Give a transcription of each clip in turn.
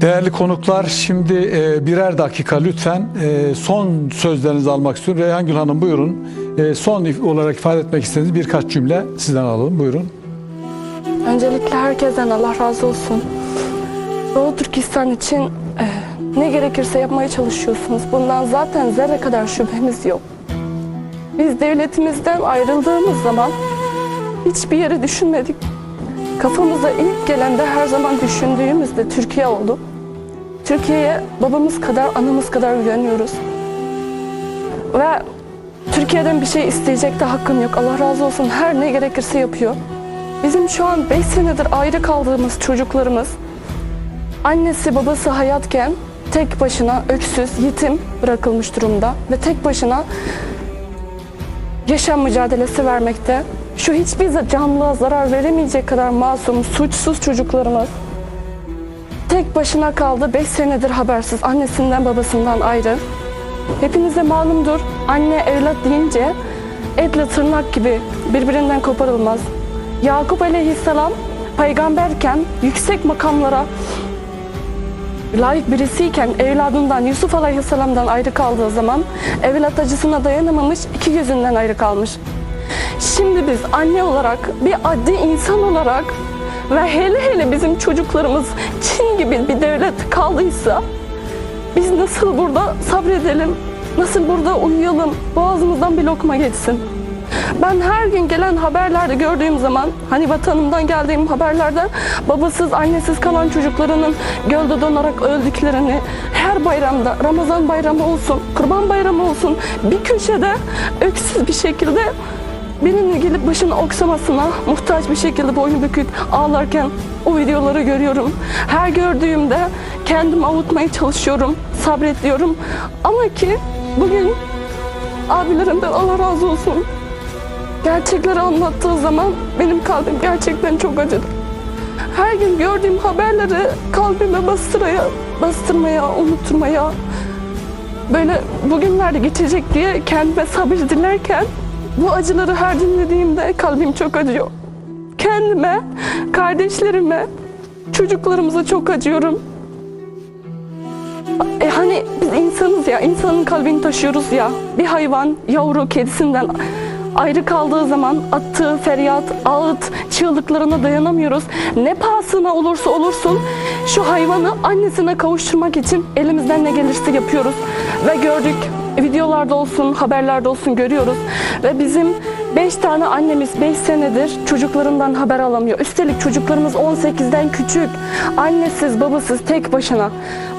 Değerli konuklar şimdi e, birer dakika lütfen e, son sözlerinizi almak istiyorum. Reyhan Gül Hanım buyurun. E, son olarak ifade etmek istediğiniz birkaç cümle sizden alalım. Buyurun. Öncelikle herkesten Allah razı olsun. Doğu Türkistan için ne gerekirse yapmaya çalışıyorsunuz. Bundan zaten zerre kadar şüphemiz yok. Biz devletimizden ayrıldığımız zaman hiçbir yeri düşünmedik. Kafamıza ilk gelen de her zaman düşündüğümüz de Türkiye oldu. Türkiye'ye babamız kadar, anamız kadar güveniyoruz. Ve Türkiye'den bir şey isteyecek de hakkım yok. Allah razı olsun her ne gerekirse yapıyor. Bizim şu an 5 senedir ayrı kaldığımız çocuklarımız annesi babası hayatken tek başına öksüz, yetim bırakılmış durumda ve tek başına yaşam mücadelesi vermekte. Şu hiçbir canlıya zarar veremeyecek kadar masum, suçsuz çocuklarımız tek başına kaldı 5 senedir habersiz annesinden babasından ayrı. Hepinize malumdur anne evlat deyince etle tırnak gibi birbirinden koparılmaz. Yakup aleyhisselam peygamberken yüksek makamlara layık birisiyken evladından Yusuf aleyhisselamdan ayrı kaldığı zaman evlat acısına dayanamamış iki gözünden ayrı kalmış. Şimdi biz anne olarak bir adli insan olarak ve hele hele bizim çocuklarımız Çin gibi bir devlet kaldıysa biz nasıl burada sabredelim, nasıl burada uyuyalım, boğazımızdan bir lokma geçsin. Ben her gün gelen haberlerde gördüğüm zaman hani vatanımdan geldiğim haberlerde babasız annesiz kalan çocuklarının gölde donarak öldüklerini her bayramda Ramazan bayramı olsun kurban bayramı olsun bir köşede öksüz bir şekilde birinin gelip başını oksamasına muhtaç bir şekilde boynu bükük ağlarken o videoları görüyorum. Her gördüğümde kendimi avutmaya çalışıyorum, sabret diyorum. Ama ki bugün abilerimden Allah razı olsun gerçekleri anlattığı zaman benim kalbim gerçekten çok acıdı. Her gün gördüğüm haberleri kalbime bastırmaya, bastırmaya, unutmaya, böyle bugünlerde geçecek diye kendime sabır dilerken bu acıları her dinlediğimde kalbim çok acıyor. Kendime, kardeşlerime, çocuklarımıza çok acıyorum. E hani biz insanız ya, insanın kalbini taşıyoruz ya. Bir hayvan yavru kedisinden ayrı kaldığı zaman attığı feryat, ağıt, çığlıklarına dayanamıyoruz. Ne pahasına olursa olursun şu hayvanı annesine kavuşturmak için elimizden ne gelirse yapıyoruz. Ve gördük videolarda olsun, haberlerde olsun görüyoruz. Ve bizim 5 tane annemiz 5 senedir çocuklarından haber alamıyor. Üstelik çocuklarımız 18'den küçük. Annesiz, babasız, tek başına.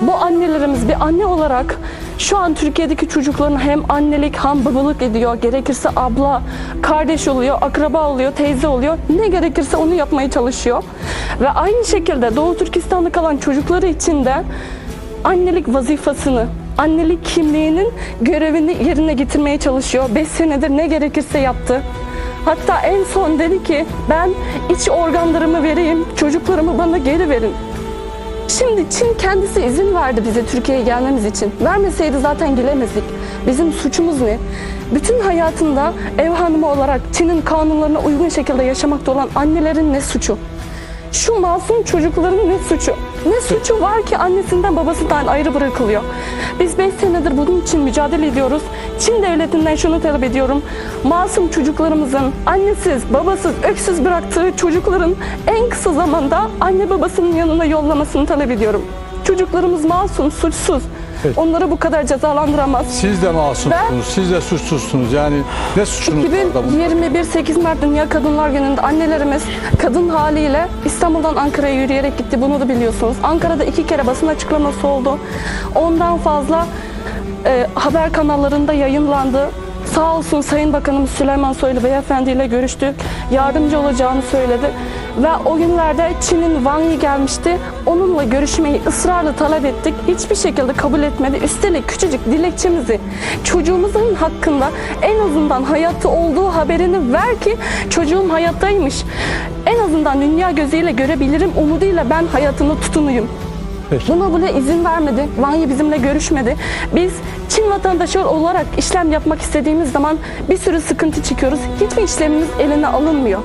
Bu annelerimiz bir anne olarak şu an Türkiye'deki çocukların hem annelik hem babalık ediyor. Gerekirse abla, kardeş oluyor, akraba oluyor, teyze oluyor. Ne gerekirse onu yapmaya çalışıyor. Ve aynı şekilde Doğu Türkistan'da kalan çocukları için de annelik vazifasını, annelik kimliğinin görevini yerine getirmeye çalışıyor. 5 senedir ne gerekirse yaptı. Hatta en son dedi ki ben iç organlarımı vereyim, çocuklarımı bana geri verin. Şimdi Çin kendisi izin verdi bize Türkiye'ye gelmemiz için. Vermeseydi zaten gelemezdik. Bizim suçumuz ne? Bütün hayatında ev hanımı olarak Çin'in kanunlarına uygun şekilde yaşamakta olan annelerin ne suçu? Şu masum çocukların ne suçu? Ne suçu var ki annesinden babasından ayrı bırakılıyor? Biz 5 senedir bunun için mücadele ediyoruz. Çin devletinden şunu talep ediyorum. Masum çocuklarımızın annesiz, babasız, öksüz bıraktığı çocukların en kısa zamanda anne babasının yanına yollamasını talep ediyorum. Çocuklarımız masum, suçsuz. Evet. Onları bu kadar cezalandıramaz. Siz de masumsunuz, siz de suçsuzsunuz. Yani ne suçunuz var da bu? 2021 8 Mart Dünya Kadınlar Günü'nde annelerimiz kadın haliyle İstanbul'dan Ankara'ya yürüyerek gitti. Bunu da biliyorsunuz. Ankara'da iki kere basın açıklaması oldu. Ondan fazla e, haber kanallarında yayınlandı. Sağ olsun Sayın Bakanımız Süleyman Soylu Beyefendi ile görüştük. Yardımcı olacağını söyledi. Ve o günlerde Çin'in Wang Yi gelmişti. Onunla görüşmeyi ısrarla talep ettik. Hiçbir şekilde kabul etmedi. Üstelik küçücük dilekçemizi çocuğumuzun hakkında en azından hayatta olduğu haberini ver ki çocuğum hayattaymış. En azından dünya gözüyle görebilirim umuduyla ben hayatını tutunuyum. Peki. Buna bile izin vermedi. Vanya bizimle görüşmedi. Biz Çin vatandaşı olarak işlem yapmak istediğimiz zaman bir sürü sıkıntı çekiyoruz. Hiçbir işlemimiz eline alınmıyor.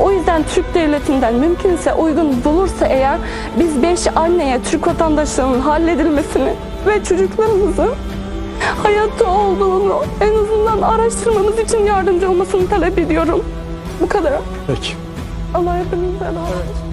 O yüzden Türk devletinden mümkünse uygun bulursa eğer biz beş anneye Türk vatandaşlığının halledilmesini ve çocuklarımızın hayatta olduğunu en azından araştırmamız için yardımcı olmasını talep ediyorum. Bu kadar. Peki. Allah hepinizden razı olsun.